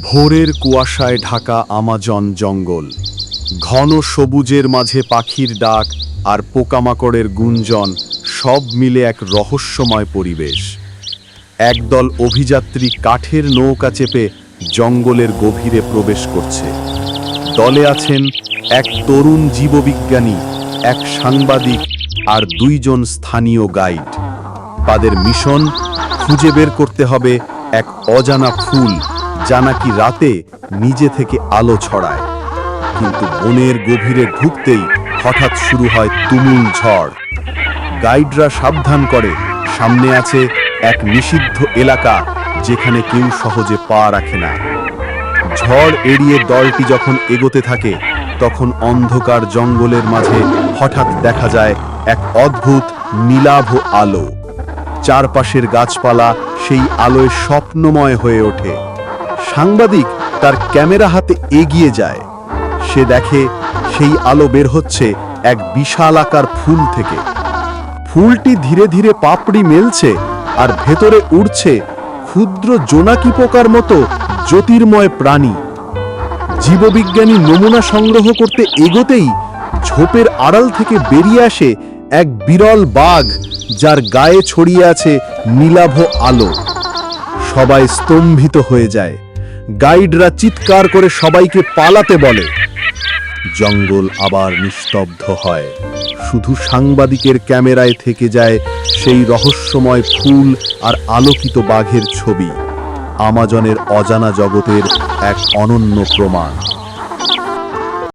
ভোরের কুয়াশায় ঢাকা আমাজন জঙ্গল। ঘন সবুজের মাঝে পাখির ডাক আর পোকামাকড়ের গুঞ্জন সব মিলে এক রহস্যময় পরিবেশ। একদল অভিযাত্রী কাঠের নৌকা চেপে জঙ্গলের গভীরে প্রবেশ করছে। দলে আছেন এক তরুণ জীববিজ্ঞানী, এক সাংবাদিক আর দুইজন স্থানীয় গাইড। তাদের মিশন খুঁজে বের করতে হবে এক অজানা ফুল যা রাতে নিজে থেকে আলো ছড়ায়। কিন্তু বনের গভীরে ঢুকতেই হঠাৎ শুরু হয় তুমুল ঝড়। গাইডরা সাবধান করে, সামনে আছে এক নিষিদ্ধ এলাকা যেখানে কেউ সহজে পা রাখে না। ঝড় এড়িয়ে দলটি যখন এগোতে থাকে, তখন অন্ধকার জঙ্গলের মাঝে হঠাৎ দেখা যায় এক অদ্ভুত নীলাভ আলো। চারপাশের গাছপালা সেই আলোয় স্বপ্নময় হয়ে ওঠে। সাংবাদিক তার ক্যামেরা হাতে এগিয়ে যায়। সে দেখে সেই আলো বের হচ্ছে এক বিশাল আকার ফুল থেকে। ফুলটি ধীরে ধীরে পাপড়ি মেলছে আর ভেতরে উড়ছে ক্ষুদ্র জোনাকি পোকার মতো জ্যোতির্ময় প্রাণী। জীববিজ্ঞানী নমুনা সংগ্রহ করতে এগোতেই ঝোপের আড়াল থেকে বেরিয়ে আসে এক বিরল বাঘ, যার গায়ে ছড়িয়ে আছে নীলাভ আলো। সবাই স্তম্ভিত হয়ে যায়। গাইডরা চিৎকার করে সবাইকে পালাতে বলে। জঙ্গল আবার নিস্তব্ধ হয়। শুধু সাংবাদিকের ক্যামেরায় থেকে যায় সেই রহস্যময় ফুল আর আলোকিত বাঘের ছবি। আমাজনের অজানা জগতের এক অনন্য প্রমাণ।